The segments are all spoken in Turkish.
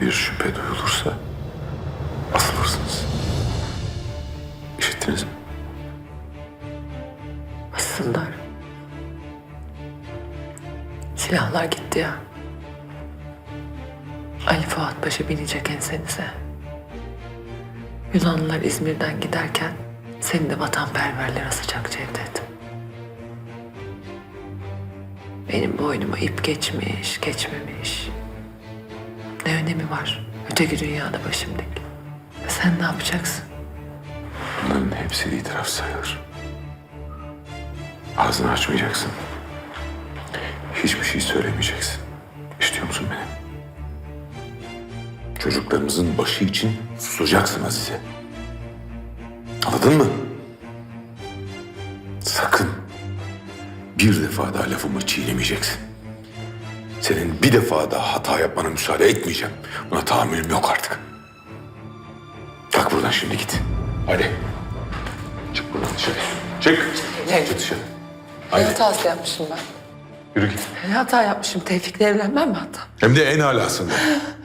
bir şüphe duyulursa asılırsınız. İşittiniz mi? Asıllar. Silahlar gitti ya. Ali Fuat Paşa binecek ensenize. Yunanlılar İzmir'den giderken seni de vatanperverler asacak Cevdet. Benim boynuma ip geçmiş, geçmemiş. Ne önemi var? Öteki dünyada başım dik. E sen ne yapacaksın? Bunların hepsi itiraf sayılır. Ağzını açmayacaksın. Hiçbir şey söylemeyeceksin. İstiyor musun beni? Çocuklarımızın başı için susacaksın Azize. Anladın mı? Sakın bir defa daha lafımı çiğnemeyeceksin. Senin bir defa daha hata yapmana müsaade etmeyeceğim. Buna tahammülüm yok artık. Kalk buradan şimdi git. Hadi. Çık buradan dışarı. Çık. Ne? Çık dışarı. Ne hatası yapmışım ben? Yürü git. Ne hata yapmışım? Tevfik'le evlenmem mi hata? Hem de en alasında.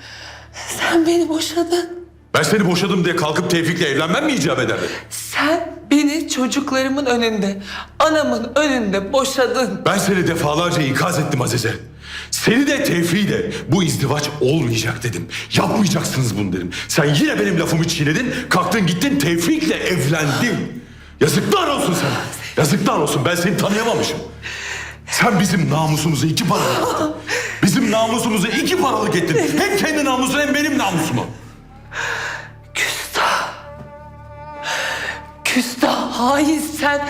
Sen beni boşadın. Ben seni boşadım diye kalkıp Tevfik'le evlenmem mi icap ederdi? Sen beni çocuklarımın önünde, anamın önünde boşadın. Ben seni defalarca ikaz ettim Azize. Seni de Tevfik'i de bu izdivaç olmayacak dedim. Yapmayacaksınız bunu dedim. Sen yine benim lafımı çiğnedin. Kalktın gittin Tevfik'le evlendin. Yazıklar olsun sana. Yazıklar olsun ben seni tanıyamamışım. Sen bizim namusumuzu iki paralık ettin. Bizim namusumuzu iki paralık ettin. Hem kendi namusun hem benim namusumu. Küstah. Küstah, hain sen.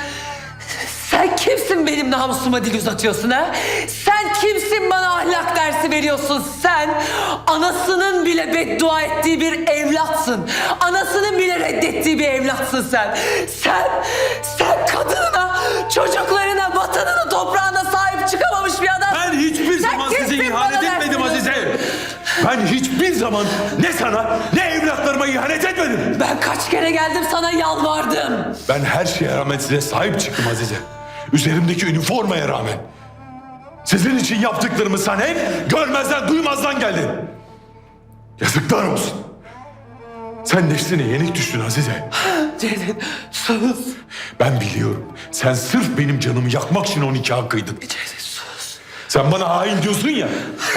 Sen kimsin benim namusuma dil uzatıyorsun ha? Sen kimsin bana ahlak dersi veriyorsun sen? Anasının bile beddua ettiği bir evlatsın. Anasının bile reddettiği bir evlatsın sen. Sen, sen kadınına, çocuklarına, vatanına, toprağına sahip çıkamamış bir adam. Ben hiçbir Sen zaman size ihanet etmedim? Azize. Ben hiçbir zaman ne sana ne evlatlarıma ihanet etmedim. Ben kaç kere geldim sana yalvardım. Ben her şeye rağmen size sahip çıktım Azize. Üzerimdeki üniformaya rağmen. Sizin için yaptıklarımı sen hep görmezden duymazdan geldin. Yazıklar olsun. Sen nefsine yenik düştün Azize. Ceylan sus. Ben biliyorum. Sen sırf benim canımı yakmak için o nikahı kıydın. Ceylan sus. Sen bana hain diyorsun ya.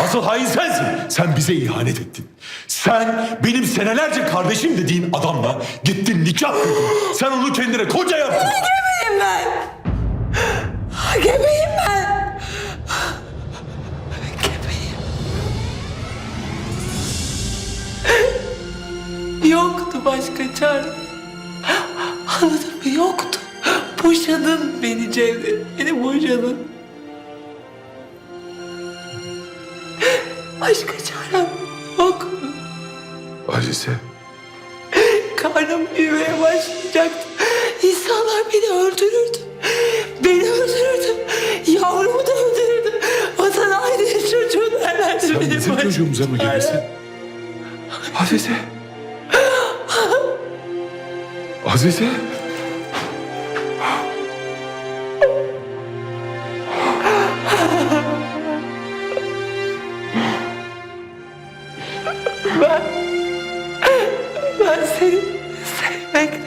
Asıl hain sensin. Sen bize ihanet ettin. Sen benim senelerce kardeşim dediğin adamla gittin nikah kıydın. Sen onu kendine koca yaptın. Gebeyim ben. Gebeyim ben. Başka çare. Anladın mı? Yoktu. Boşadın beni Cevdet. Beni boşadın. Başka çarem yok. Azize. Karnım büyümeye başlayacaktı. İnsanlar beni öldürürdü. Beni öldürürdü. Yavrumu da öldürürdü. Vatan haini çocuğun herhalde Sen bizim çocuğumuza mı gibisin? Azize. Azize. Ben seni sevmekten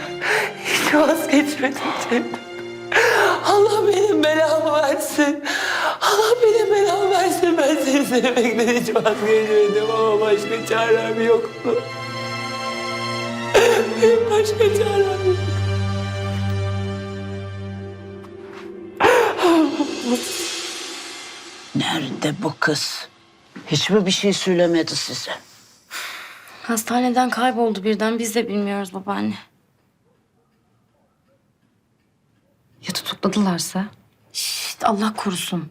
hiç vazgeçmedim Cevdet. Allah benim belamı versin. Allah benim belamı versin. Ben seni sevmekten hiç vazgeçmedim ama başka çarem yoktu. Benim başka çarem yok. Nerede bu kız? Hiç mi bir şey söylemedi size? Hastaneden kayboldu birden biz de bilmiyoruz babaanne. Ya tutukladılarsa? Şşt, Allah korusun.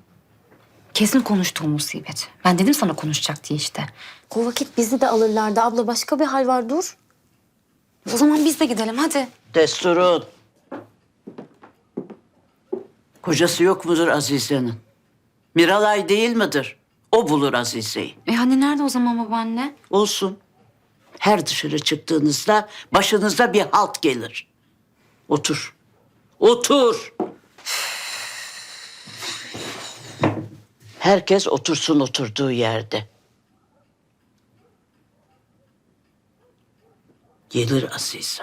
Kesin konuştu o musibet. Ben dedim sana konuşacak diye işte. O vakit bizi de alırlardı. Abla başka bir hal var dur. O zaman biz de gidelim hadi. Desturun. Kocası yok mudur Azize'nin? Miralay değil midir? O bulur Azize'yi. E hani nerede o zaman babaanne? Olsun. Her dışarı çıktığınızda başınıza bir halt gelir. Otur. Otur. Herkes otursun oturduğu yerde. Gelir Azize.